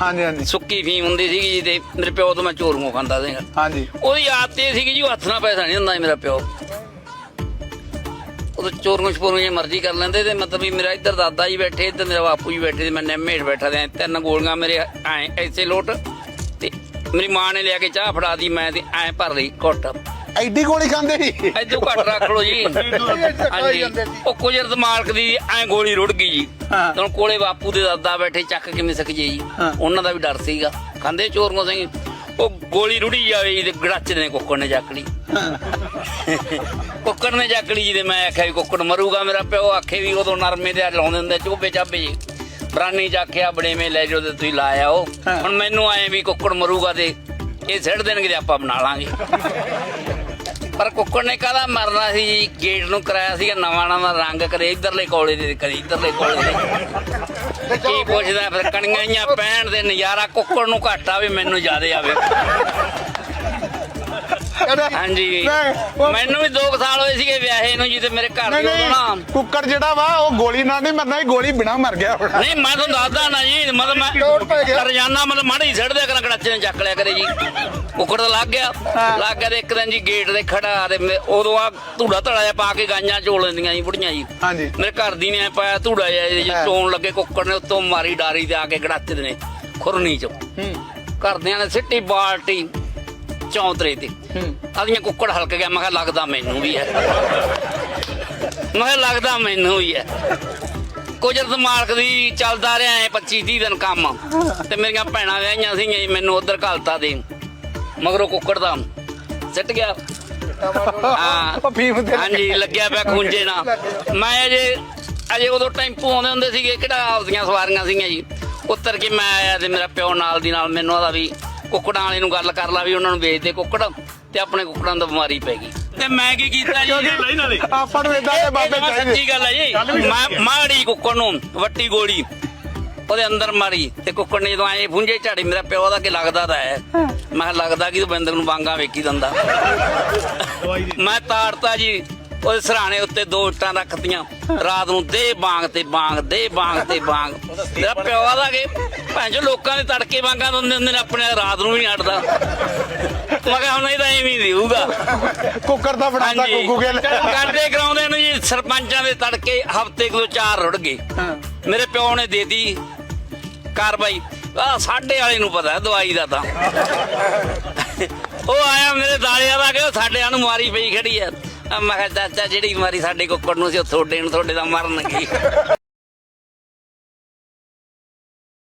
ਹਾਂਜੀ ਹਾਂਜੀ। ਸੁੱਕੀ ਫੀਮ ਹੁੰਦੀ ਸੀਗੀ ਜੀ ਤੇ ਮੇਰੇ ਪਿਓ ਤੋਂ ਮੈਂ ਚੋਰੂਆਂ ਖਾਂਦਾ ਸੀਗਾ ਹਾਂਜੀ। ਉਹਦੀ ਆਦਤ ਇਹ ਸੀਗੀ ਜੀ ਉਹ ਹੱਥ ਨਾਲ ਪੈਸਾ ਨਹੀਂ ਸੀ ਮੇਰਾ ਪਿਓ। ਉਹ ਚੋਰੀਆਂ ਛਪੋਰੀਆਂ ਜੇ ਮਰਜ਼ੀ ਕਰ ਲੈਂਦੇ ਤੇ ਮਤਲਬ ਵੀ ਮੇਰਾ ਇੱਧਰ ਦਾਦਾ ਜੀ ਬੈਠੇ ਇੱਧਰ ਮੇਰਾ ਬਾਪੂ ਜੀ ਬੈਠੇ ਤੇ ਮੈਂ ਨਿੰਮੇ ਹੇਠ ਬੈਠਾ ਤੇ ਤਿੰਨ ਗੋਲੀਆਂ ਮੇਰੇ ਐ ਐਸੇ ਲੋਟ ਤੇ ਮੇਰੀ ਮਾਂ ਨੇ ਲਿਆ ਕੇ ਚਾਹ ਫੜਾ ਦੀ ਮੈਂ ਤੇ ਐ ਭਰ ਲਈ ਘੁੱਟ। ਐਡੀ ਗੋਲੀ ਖਾਂਦੇ ਸੀ। ਐਜੋ ਘੱਟ ਰੱਖ ਲਓ ਜੀ। ਹਾਂਜੀ। ਉਹ ਕੁਜਰਤ ਮਾਲਕ ਦੀ ਐ ਗੋਲੀ ਰੁੜ ਗਈ ਜੀ ਹਾਂ। ਤੇ ਹੁਣ ਕੋਲੇ ਬਾਪੂ ਦੇ ਦਾਦਾ ਬੈਠੇ ਚੱਕ ਕਿਵੇਂ ਸਕ ਜੀ। ਉਹਨਾਂ ਦਾ ਵੀ ਡਰ ਸੀਗਾ। ਕਹਿੰਦੇ ਚੋਰੋਂ ਸਿੰਘ ਉਹ ਗੋਲੀ ਰੁੜੀ ਜਾਵੇ ਜੀ ਤੇ ਗੜਾਚ ਨੇ ਕੁੱਕੜ ਨੇ ਚੱਕ ਲਈ। ਕੁੱਕੜ ਨੇ ਚੱਕ ਲਈ ਜੀ ਤੇ ਮੈਂ ਆਖਿਆ ਵੀ ਕੁੱਕੜ ਮਰੂਗਾ ਮੇਰਾ ਪਿਓ। ਆਖੇ ਵੀ ਉਦੋਂ ਨਰਮੇ ਦੇ ਲਾਉਂਦੇ ਹੁੰਦੇ ਚੋਬੇ ਚਾਬੇ ਜੀ। ਬਰਾਨੀ ਜਾਖਿਆ ਬੜੇ ਮੇ ਲੈ ਜਾਓ ਤੇ ਤੁਸੀਂ ਲਾਇਆ ਉਹ। ਹਾਂ। ਹੁਣ ਮੈਨੂੰ ਆਏ ਵੀ ਕੁੱਕੜ ਮਰੂਗਾ ਤੇ ਇਹ ਸਿੱਟ ਦੇਣਗੇ ਤੇ ਆਪਾਂ ਬਣਾ ਲਾਂਗੇ। ਪਰ ਕੁੱਕੜ ਨੇ ਕਾਹਦਾ ਮਰਨਾ ਸੀ ਜੀ? ਗੇਟ ਨੂੰ ਕਰਾਇਆ ਸੀਗਾ ਨਵਾਂ ਨਵਾਂ ਰੰਗ ਕਦੇ ਇਧਰਲੇ ਕੋਲੇ ਦੇ ਕਦੇ ਇਧਰਲੇ ਕੋਲੇ ਦੇ। ਕੀ ਪੁੱਛਦਾ ਫਿਰ ਕਣੀਆਂ ਜਿਹੀਆਂ ਪੈਣ ਦੇ ਨਜ਼ਾਰਾ ਕੁੱਕੜ ਨੂੰ ਘੱਟ ਆਵੇ ਮੈਨੂੰ ਜ਼ਿਆਦੇ ਆਵੇ। ਹਾਂਜੀ। ਮੈਨੂੰ ਵੀ 2 ਸਾਲ ਹੋਏ ਜੀ ਤੇ ਮੇਰੇ ਘਰ ਦੇ ਨਹੀਂ ਕੁੱਕੜ ਜਿਹੜਾ ਵਾ ਉਹ ਗੋਲੀ ਨਾਲ ਨਹੀਂ ਮਰਨਾ ਇਹ ਗੋਲੀ ਬਿਨਾ ਮਰ ਗਿਆ ਹੋਣਾ। ਨਹੀਂ ਮੈਂ ਤੁਹਾਨੂੰ ਦੱਸਦਾ ਨਾ ਜੀ ਮਤਲਬ। ਮੈਂ ਰੋਜ਼ਾਨਾ ਮਤਲਬ ਮਾੜੀ ਦਿਆ ਕਰਾਂ ਕੜਾਚੇ ਨੇ ਚੱਕ ਲਿਆ ਕਰੇ ਜੀ। ਕੁੱਕੜ ਤਾਂ ਲੱਗ ਗਿਆ। ਲੱਗ ਗਿਆ ਤੇ ਇੱਕ ਦਿਨ ਜੀ ਗੇਟ ਦੇ ਖੜਾ ਤੇ ਉਦੋਂ ਆ ਧੂੜਾ ਧੜਾ ਜਿਹਾ ਪਾ ਕੇ ਗਾਈਆਂ ਚੋਲ ਲੈਂਦੀਆਂ ਜੀ ਬੁੜੀਆਂ ਜੀ। ਹਾਂਜੀ। ਮੇਰੇ ਘਰ ਦੀ ਨੇ ਪਾਇਆ ਧੂੜਾ ਜਿਹਾ ਜੀ। ਚੋਣ ਲੱਗੇ ਕੁੱਕੜ ਨੇ ਉੱਤੋਂ ਮਾਰੀ ਡਾਰੀ ਤੇ ਆ ਕੇ ਗੜਾਚੇ ਦੇ ਨੇ ਖੁਰਨੀ ਚ। ਹੂੰ। ਘਰਦਿਆਂ ਨੇ ਸਿੱਟੀ ਬਾਲਟੀ ਚੌਂਤਰੇ ਤੇ। ਹੂੰ। ਆਦੀਆਂ ਕੁੱਕੜ ਹਲਕ ਗਿਆ ਮੈਂ ਕਿਹਾ ਲੱਗਦਾ ਮੈਨੂੰ ਵੀ ਹੈ। ਮੈਂ ਕਿਹਾ ਲੱਗਦਾ ਮੈਨੂੰ ਵੀ ਹੈ। ਕੁਜਰਤ ਮਾਲਕ ਦੀ ਚੱਲਦਾ ਰਿਹਾ ਐ 25 30 ਦਿਨ ਕੰਮ। ਤੇ ਮੇਰੀਆਂ ਭੈਣਾਂ ਵਿਆਹੀਆਂ ਜੀ ਮੈਨੂੰ ਉਧਰ ਘਲਤਾ ਦੇ। ਮਗਰੋਂ ਕੁੱਕੜ ਦਾ ਸਿੱਟ ਗਿਆ। ਹਾਂ। ਫੀਮ ਤੇ ਹਾਂਜੀ ਲੱਗਿਆ ਪਿਆ ਖੂੰਜੇ ਨਾਲ। ਮੈਂ ਅਜੇ ਅਜੇ ਉਦੋਂ ਟੈਂਪੂ ਆਉਂਦੇ ਹੁੰਦੇ ਸੀਗੇ ਕਿਹੜਾ ਆਪਦੀਆਂ ਸਵਾਰੀਆਂ ਸੀਗੀਆਂ ਜੀ। ਉੱਤਰ ਕੇ ਮੈਂ ਆਇਆ ਤੇ ਮੇਰਾ ਪਿਓ ਨਾਲ ਦੀ ਨਾਲ ਮੈਨੂੰ ਆਦਾ ਵੀ ਕੁੱਕੜਾਂ ਵਾਲੇ ਨੂੰ ਗੱਲ ਕਰ ਲਾ ਵੀ ਉਹਨਾਂ ਨੂੰ ਵੇਚ ਦੇ ਕੁੱਕੜ ਤੇ ਆਪਣੇ ਕੁੱਕੜਾਂ ਨੂੰ ਬਿਮਾਰੀ ਪੈ ਗਈ। ਤੇ ਮੈਂ ਕੀ ਕੀਤਾ ਜੀ? ਆਪਾਂ ਨੂੰ ਇਦਾਂ ਦੇ ਬਾਬੇ ਚਾਹੀਦੇ। ਸੱਚੀ ਗੱਲ ਹੈ ਜੀ। ਮੈਂ ਮਾੜੀ ਕੁੱਕੜ ਨੂੰ ਵੱਟੀ ਗੋਲੀ ਉਹਦੇ ਅੰਦਰ ਮਾਰੀ ਤੇ ਕੁੱਕੜ ਨੇ ਜਦੋਂ ਆਏ ਫੁੰਝੇ ਝਾੜੀ ਮੇਰਾ ਪਿਓ ਦਾ ਕੀ ਲੱਗਦਾ ਤਾਂ ਹੈ। ਮੈਂ ਕਿਹਾ ਲੱਗਦਾ ਕਿ ਤੂੰ ਬੰਦਕ ਨੂੰ ਵਾਂਗਾ ਵੇਖੀ ਦੰਦਾ ਮੈਂ ਤਾੜਤਾ ਜੀ ਉਹਦੇ ਸਰਾਣੇ ਉੱਤੇ ਦੋ ਇੱਟਾਂ ਰੱਖਤੀਆਂ। ਰਾਤ ਨੂੰ ਦੇ ਬਾਂਗ ਤੇ ਬਾਂਗ ਦੇ ਬਾਂਗ ਤੇ ਬਾਂਗ। ਮੇਰਾ ਪਿਓ ਦਾ ਕਿ ਭੈਣ ਚੋ ਲੋਕਾਂ ਦੇ ਤੜਕੇ ਵਾਂਗਾ ਦਿੰਦੇ ਹੁੰਦੇ ਨੇ ਆਪਣੇ ਰਾਤ ਨੂੰ ਵੀ ਨਹੀਂ ਅੜਦਾ ਮੈਂ ਕਿਹਾ ਹੁਣ ਇਹਦਾ ਐਵੇਂ ਹੀ ਦੇਊਗਾ। ਕੁੱਕਰ ਦਾ ਫੜਾਦਾ ਹਾਂਜੀ। ਕੁੱਕੂ ਕੇ ਕਰਦੇ ਕਰਾਉਂਦੇ ਨੂੰ ਜੀ ਸਰਪੰਚਾਂ ਦੇ ਤੜਕੇ ਹਫ਼ਤੇ ਕੋ ਚਾਰ ਰੁੜ ਗਏ। ਮੇਰੇ ਪਿਓ ਨੇ ਦੇਤੀ ਕਾਰਵਾਈ। ਆ ਸਾਡੇ ਵਾਲੇ ਨੂੰ ਪਤਾ ਹੈ ਦਵਾਈ ਦਾ ਤਾਂ। ਉਹ ਆਇਆ ਮੇਰੇ ਦਾਲਿਆਂ ਦਾ ਕਿ ਸਾਡੇ ਨੂੰ ਮਾਰੀ ਪਈ ਖੜੀ ਐ ਆ ਮੈਂ ਕਿਹਾ ਚਾਚਾ ਜਿਹੜੀ ਮਾਰੀ ਸਾਡੇ ਕੁੱਕੜ ਨੂੰ ਸੀ ਉਹ ਤੁਹਾਡੇ ਨੂੰ ਤੁਹਾਡੇ ਦਾ ਮਰਨਗੇ।